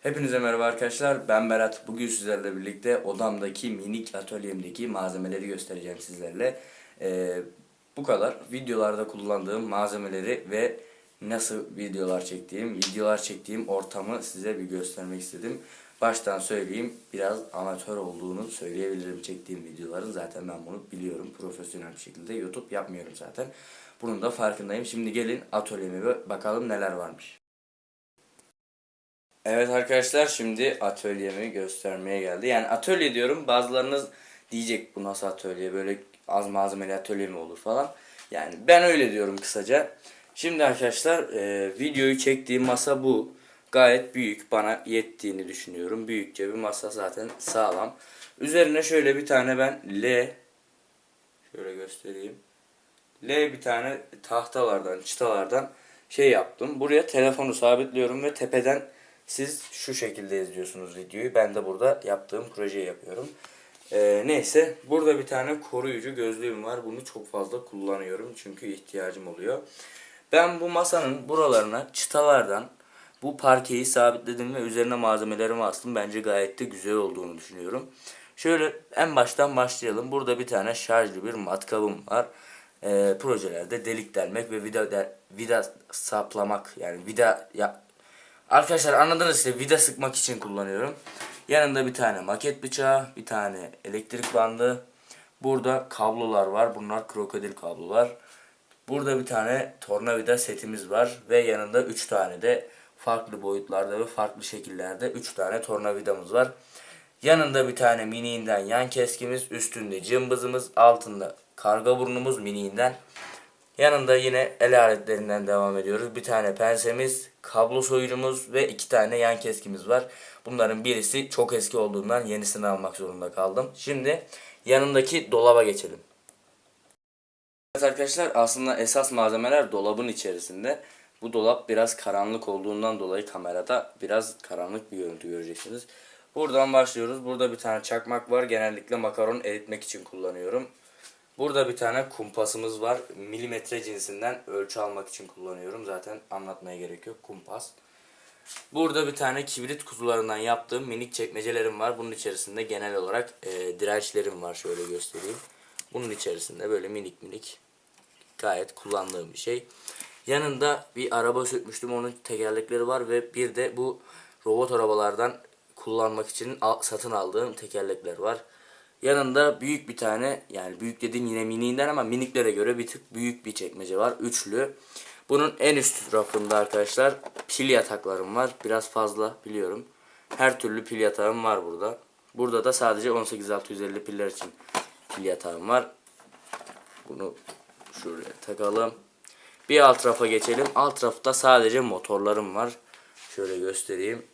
Hepinize merhaba arkadaşlar. Ben Berat. Bugün sizlerle birlikte odamdaki minik atölyemdeki malzemeleri göstereceğim sizlerle. Ee, bu kadar. Videolarda kullandığım malzemeleri ve nasıl videolar çektiğim, videolar çektiğim ortamı size bir göstermek istedim. Baştan söyleyeyim biraz amatör olduğunu söyleyebilirim çektiğim videoların. Zaten ben bunu biliyorum. Profesyonel bir şekilde YouTube yapmıyorum zaten. Bunun da farkındayım. Şimdi gelin atölyeme bakalım neler varmış. Evet arkadaşlar şimdi atölyemi göstermeye geldi. Yani atölye diyorum bazılarınız diyecek bu nasıl atölye böyle az malzemeli atölye mi olur falan. Yani ben öyle diyorum kısaca. Şimdi arkadaşlar e, videoyu çektiğim masa bu. Gayet büyük bana yettiğini düşünüyorum. Büyükçe bir masa zaten sağlam. Üzerine şöyle bir tane ben L şöyle göstereyim. L bir tane tahtalardan, çıtalardan şey yaptım. Buraya telefonu sabitliyorum ve tepeden siz şu şekilde izliyorsunuz videoyu. Ben de burada yaptığım projeyi yapıyorum. Ee, neyse burada bir tane koruyucu gözlüğüm var. Bunu çok fazla kullanıyorum çünkü ihtiyacım oluyor. Ben bu masanın buralarına çıtalardan bu parkeyi sabitledim ve üzerine malzemelerimi astım. Bence gayet de güzel olduğunu düşünüyorum. Şöyle en baştan başlayalım. Burada bir tane şarjlı bir matkabım var. Ee, projelerde delik delmek ve vida, de- vida saplamak yani vida ya, Arkadaşlar anladınız işte vida sıkmak için kullanıyorum. Yanında bir tane maket bıçağı, bir tane elektrik bandı. Burada kablolar var. Bunlar krokodil kablolar. Burada bir tane tornavida setimiz var ve yanında 3 tane de farklı boyutlarda ve farklı şekillerde 3 tane tornavidamız var. Yanında bir tane miniğinden yan keskimiz, üstünde cımbızımız, altında karga burnumuz miniğinden. Yanında yine el aletlerinden devam ediyoruz. Bir tane pensemiz, kablo soyucumuz ve iki tane yan keskimiz var. Bunların birisi çok eski olduğundan yenisini almak zorunda kaldım. Şimdi yanındaki dolaba geçelim. Evet arkadaşlar aslında esas malzemeler dolabın içerisinde. Bu dolap biraz karanlık olduğundan dolayı kamerada biraz karanlık bir görüntü göreceksiniz. Buradan başlıyoruz. Burada bir tane çakmak var. Genellikle makaron eritmek için kullanıyorum. Burada bir tane kumpasımız var. Milimetre cinsinden ölçü almak için kullanıyorum. Zaten anlatmaya gerek yok. Kumpas. Burada bir tane kibrit kutularından yaptığım minik çekmecelerim var. Bunun içerisinde genel olarak e, dirençlerim var. Şöyle göstereyim. Bunun içerisinde böyle minik minik gayet kullandığım bir şey. Yanında bir araba sökmüştüm. Onun tekerlekleri var ve bir de bu robot arabalardan kullanmak için satın aldığım tekerlekler var. Yanında büyük bir tane yani büyük dediğim yine miniğinden ama miniklere göre bir tık büyük bir çekmece var. Üçlü. Bunun en üst rafında arkadaşlar pil yataklarım var. Biraz fazla biliyorum. Her türlü pil yatağım var burada. Burada da sadece 18650 piller için pil yatağım var. Bunu şuraya takalım. Bir alt rafa geçelim. Alt rafta sadece motorlarım var. Şöyle göstereyim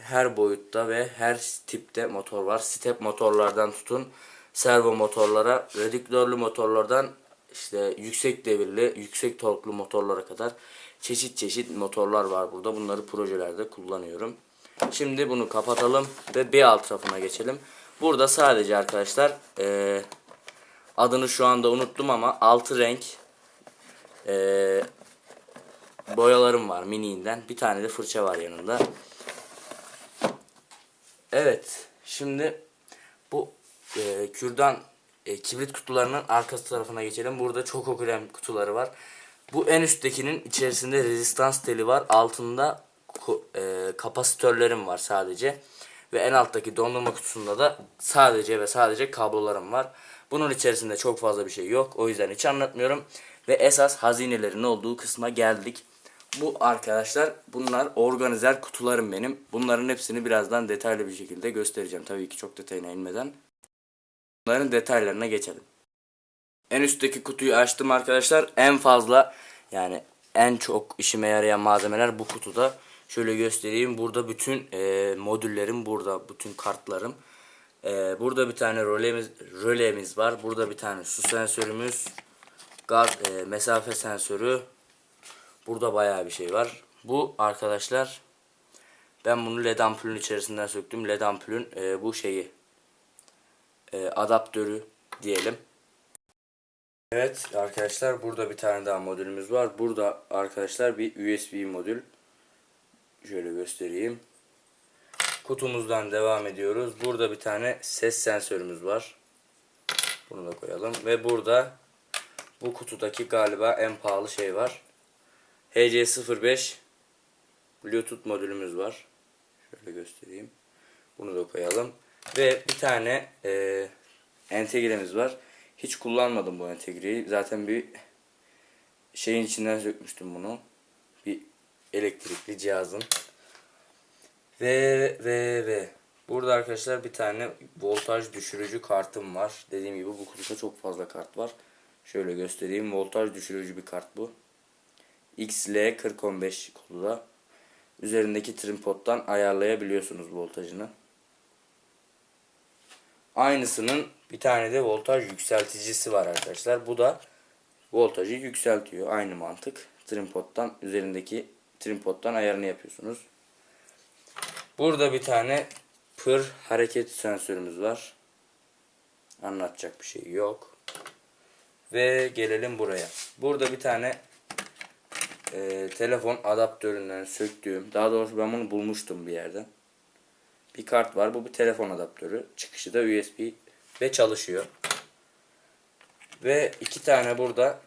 her boyutta ve her tipte motor var. Step motorlardan tutun servo motorlara, redüktörlü motorlardan işte yüksek devirli, yüksek torklu motorlara kadar çeşit çeşit motorlar var burada. Bunları projelerde kullanıyorum. Şimdi bunu kapatalım ve bir alt rafına geçelim. Burada sadece arkadaşlar eee, adını şu anda unuttum ama altı renk eee, boyalarım var miniğinden. Bir tane de fırça var yanında. Evet. Şimdi bu e, kürdan e, kibrit kutularının arkası tarafına geçelim. Burada çok okulem kutuları var. Bu en üsttekinin içerisinde rezistans teli var. Altında e, kapasitörlerim var sadece. Ve en alttaki dondurma kutusunda da sadece ve sadece kablolarım var. Bunun içerisinde çok fazla bir şey yok. O yüzden hiç anlatmıyorum. Ve esas hazinelerin olduğu kısma geldik. Bu arkadaşlar bunlar organizer kutularım benim. Bunların hepsini birazdan detaylı bir şekilde göstereceğim. Tabii ki çok detayına inmeden. Bunların detaylarına geçelim. En üstteki kutuyu açtım arkadaşlar. En fazla yani en çok işime yarayan malzemeler bu kutuda. Şöyle göstereyim. Burada bütün e, modüllerim burada. Bütün kartlarım. E, burada bir tane rölemiz, rölemiz var. Burada bir tane su sensörümüz. Gaz, e, mesafe sensörü. Burada bayağı bir şey var. Bu arkadaşlar ben bunu led ampulün içerisinden söktüm. Led ampulün e, bu şeyi e, adaptörü diyelim. Evet arkadaşlar burada bir tane daha modülümüz var. Burada arkadaşlar bir USB modül. Şöyle göstereyim. kutumuzdan devam ediyoruz. Burada bir tane ses sensörümüz var. Bunu da koyalım. Ve burada bu kutudaki galiba en pahalı şey var. HC05 Bluetooth modülümüz var. Şöyle göstereyim. Bunu da koyalım. Ve bir tane e, entegremiz var. Hiç kullanmadım bu entegreyi. Zaten bir şeyin içinden sökmüştüm bunu. Bir elektrikli cihazın. Ve ve ve burada arkadaşlar bir tane voltaj düşürücü kartım var. Dediğim gibi bu kutuda çok fazla kart var. Şöyle göstereyim. Voltaj düşürücü bir kart bu. XL4015 kodu da. Üzerindeki trimpod'dan ayarlayabiliyorsunuz voltajını. Aynısının bir tane de voltaj yükselticisi var arkadaşlar. Bu da voltajı yükseltiyor. Aynı mantık. Trimpod'dan üzerindeki trimpod'dan ayarını yapıyorsunuz. Burada bir tane pır hareket sensörümüz var. Anlatacak bir şey yok. Ve gelelim buraya. Burada bir tane e, telefon adaptöründen söktüğüm, daha doğrusu ben bunu bulmuştum bir yerden. Bir kart var. Bu bir telefon adaptörü. Çıkışı da USB ve çalışıyor. Ve iki tane burada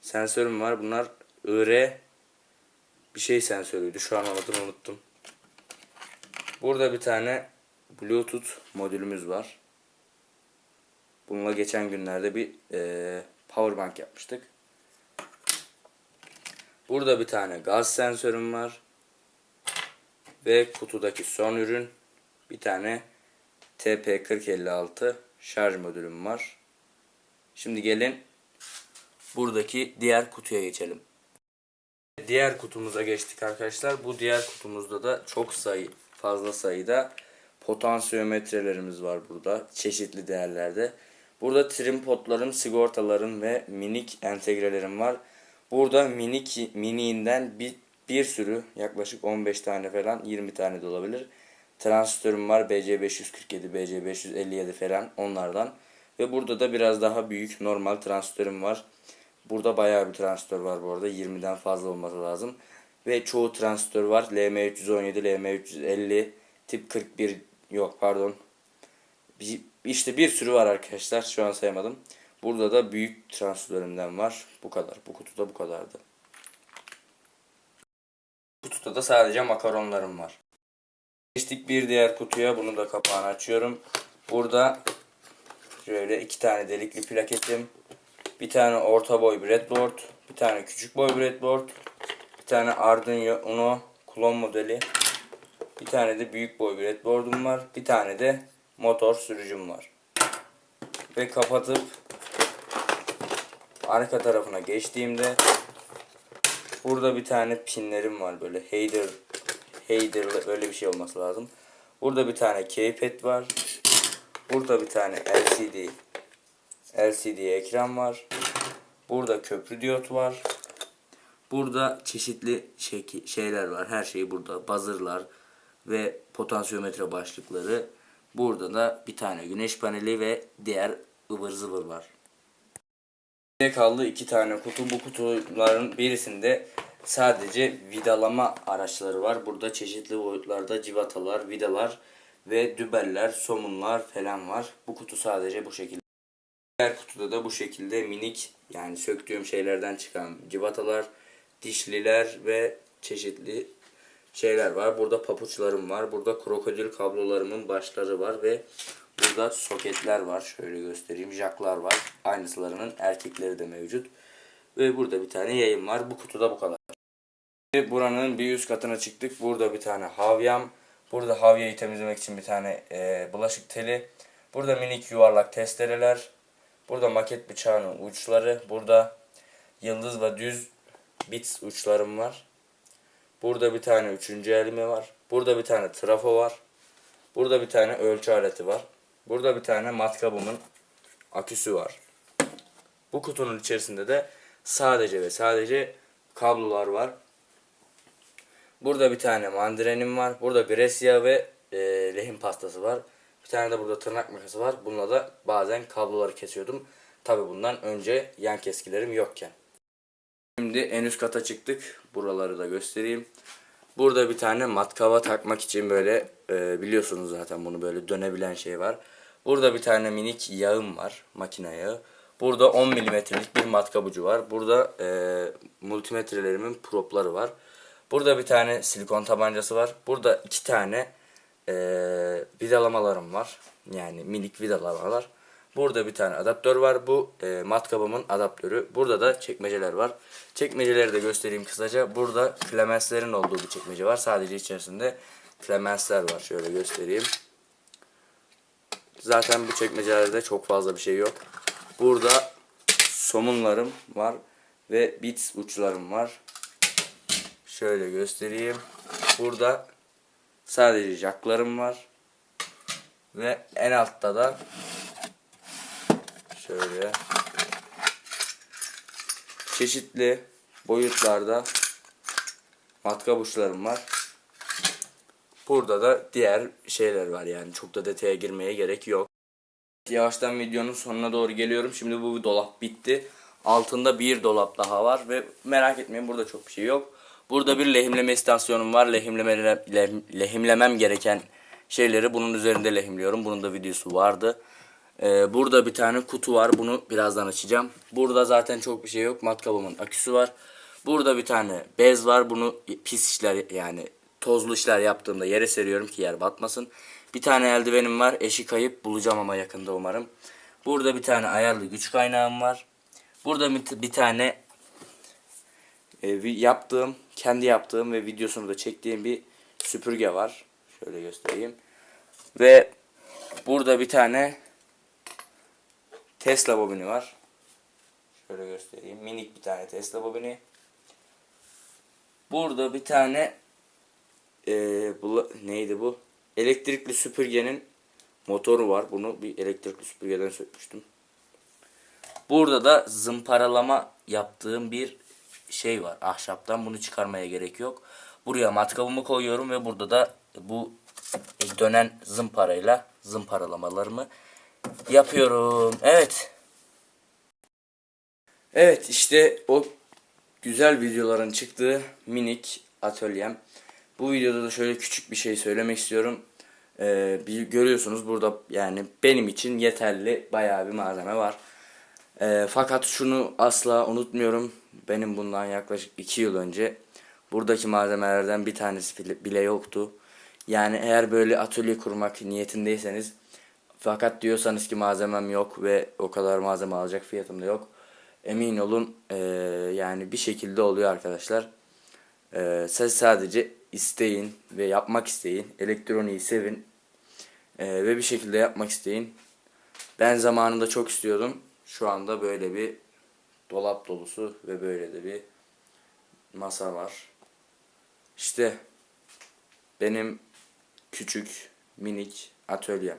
sensörüm var. Bunlar IR bir şey sensörüydü. Şu an adını unuttum. Burada bir tane Bluetooth modülümüz var. Bununla geçen günlerde bir e, powerbank yapmıştık. Burada bir tane gaz sensörüm var. Ve kutudaki son ürün bir tane TP4056 şarj modülüm var. Şimdi gelin buradaki diğer kutuya geçelim. Diğer kutumuza geçtik arkadaşlar. Bu diğer kutumuzda da çok sayı fazla sayıda potansiyometrelerimiz var burada. Çeşitli değerlerde. Burada trimpodlarım, sigortalarım ve minik entegrelerim var. Burada minik miniğinden bir, bir sürü yaklaşık 15 tane falan 20 tane de olabilir. Transistörüm var BC547, BC557 falan onlardan. Ve burada da biraz daha büyük normal transistörüm var. Burada bayağı bir transistör var bu arada. 20'den fazla olması lazım. Ve çoğu transistör var. LM317, LM350, tip 41 yok pardon. İşte bir sürü var arkadaşlar. Şu an sayamadım. Burada da büyük transistörümden var. Bu kadar. Bu kutuda bu kadardı. Kutuda da sadece makaronlarım var. Geçtik bir diğer kutuya. Bunu da kapağını açıyorum. Burada şöyle iki tane delikli plaketim. Bir tane orta boy breadboard. Bir tane küçük boy breadboard. Bir tane Arduino Uno klon modeli. Bir tane de büyük boy breadboard'um var. Bir tane de motor sürücüm var. Ve kapatıp arka tarafına geçtiğimde burada bir tane pinlerim var böyle header header böyle bir şey olması lazım. Burada bir tane keypad var. Burada bir tane LCD LCD ekran var. Burada köprü diyot var. Burada çeşitli şeki, şeyler var. Her şey burada. Buzzer'lar ve potansiyometre başlıkları. Burada da bir tane güneş paneli ve diğer ıvır zıvır var. Kaldı iki tane kutu. Bu kutuların birisinde sadece vidalama araçları var. Burada çeşitli boyutlarda civatalar, vidalar ve dübeller, somunlar falan var. Bu kutu sadece bu şekilde. Diğer kutuda da bu şekilde minik yani söktüğüm şeylerden çıkan civatalar, dişliler ve çeşitli şeyler var. Burada papuçlarım var. Burada krokodil kablolarımın başları var ve burada soketler var. Şöyle göstereyim. Jacklar var. Aynısılarının erkekleri de mevcut. Ve burada bir tane yayın var. Bu kutuda bu kadar. Buranın bir üst katına çıktık. Burada bir tane havyam. Burada havyayı temizlemek için bir tane e, bulaşık teli. Burada minik yuvarlak testereler. Burada maket bıçağının uçları. Burada yıldız ve düz bits uçlarım var. Burada bir tane üçüncü elime var. Burada bir tane trafo var. Burada bir tane ölçü aleti var. Burada bir tane matkabımın aküsü var. Bu kutunun içerisinde de sadece ve sadece kablolar var. Burada bir tane mandirenim var. Burada Brescia ve e, lehim pastası var. Bir tane de burada tırnak makası var. Bununla da bazen kabloları kesiyordum. Tabi bundan önce yan keskilerim yokken. Şimdi en üst kata çıktık. Buraları da göstereyim. Burada bir tane matkaba takmak için böyle e, biliyorsunuz zaten bunu böyle dönebilen şey var. Burada bir tane minik yağım var. Makine yağı. Burada 10 milimetrelik bir matkabucu var. Burada e, multimetrelerimin propları var. Burada bir tane silikon tabancası var. Burada iki tane e, vidalamalarım var. Yani minik vidalamalar. Burada bir tane adaptör var. Bu e, matkabımın adaptörü. Burada da çekmeceler var. Çekmeceleri de göstereyim kısaca. Burada klemenslerin olduğu bir çekmece var. Sadece içerisinde klemensler var. Şöyle göstereyim. Zaten bu çekmecelerde çok fazla bir şey yok. Burada somunlarım var ve bits uçlarım var. Şöyle göstereyim. Burada sadece jacklarım var. Ve en altta da şöyle çeşitli boyutlarda matkap uçlarım var. Burada da diğer şeyler var yani çok da detaya girmeye gerek yok. Yavaştan videonun sonuna doğru geliyorum. Şimdi bu dolap bitti. Altında bir dolap daha var ve merak etmeyin burada çok bir şey yok. Burada bir lehimleme istasyonum var. Lehimleme, lehim- lehimlemem gereken şeyleri bunun üzerinde lehimliyorum. Bunun da videosu vardı. Ee, burada bir tane kutu var. Bunu birazdan açacağım. Burada zaten çok bir şey yok. Matkabımın aküsü var. Burada bir tane bez var. Bunu pis işler yani tozlu işler yaptığımda yere seriyorum ki yer batmasın. Bir tane eldivenim var. Eşi kayıp bulacağım ama yakında umarım. Burada bir tane ayarlı güç kaynağım var. Burada bir, tane e, yaptığım, kendi yaptığım ve videosunu da çektiğim bir süpürge var. Şöyle göstereyim. Ve burada bir tane Tesla bobini var. Şöyle göstereyim. Minik bir tane Tesla bobini. Burada bir tane eee, bu, neydi bu? Elektrikli süpürgenin motoru var. Bunu bir elektrikli süpürgeden sökmüştüm. Burada da zımparalama yaptığım bir şey var. Ahşaptan bunu çıkarmaya gerek yok. Buraya matkabımı koyuyorum ve burada da bu dönen zımparayla zımparalamalarımı yapıyorum. Evet. Evet işte o güzel videoların çıktığı minik atölyem. Bu videoda da şöyle küçük bir şey söylemek istiyorum. Ee, bir, görüyorsunuz burada yani benim için yeterli bayağı bir malzeme var. Ee, fakat şunu asla unutmuyorum. Benim bundan yaklaşık 2 yıl önce buradaki malzemelerden bir tanesi bile- yoktu. Yani eğer böyle atölye kurmak niyetindeyseniz fakat diyorsanız ki malzemem yok ve o kadar malzeme alacak fiyatım da yok. Emin olun eee, yani bir şekilde oluyor arkadaşlar. Eee siz sadece isteyin ve yapmak isteyin. Elektroniği sevin eee, ve bir şekilde yapmak isteyin. Ben zamanında çok istiyordum. Şu anda böyle bir dolap dolusu ve böyle de bir masa var. İşte benim küçük minik atölyem.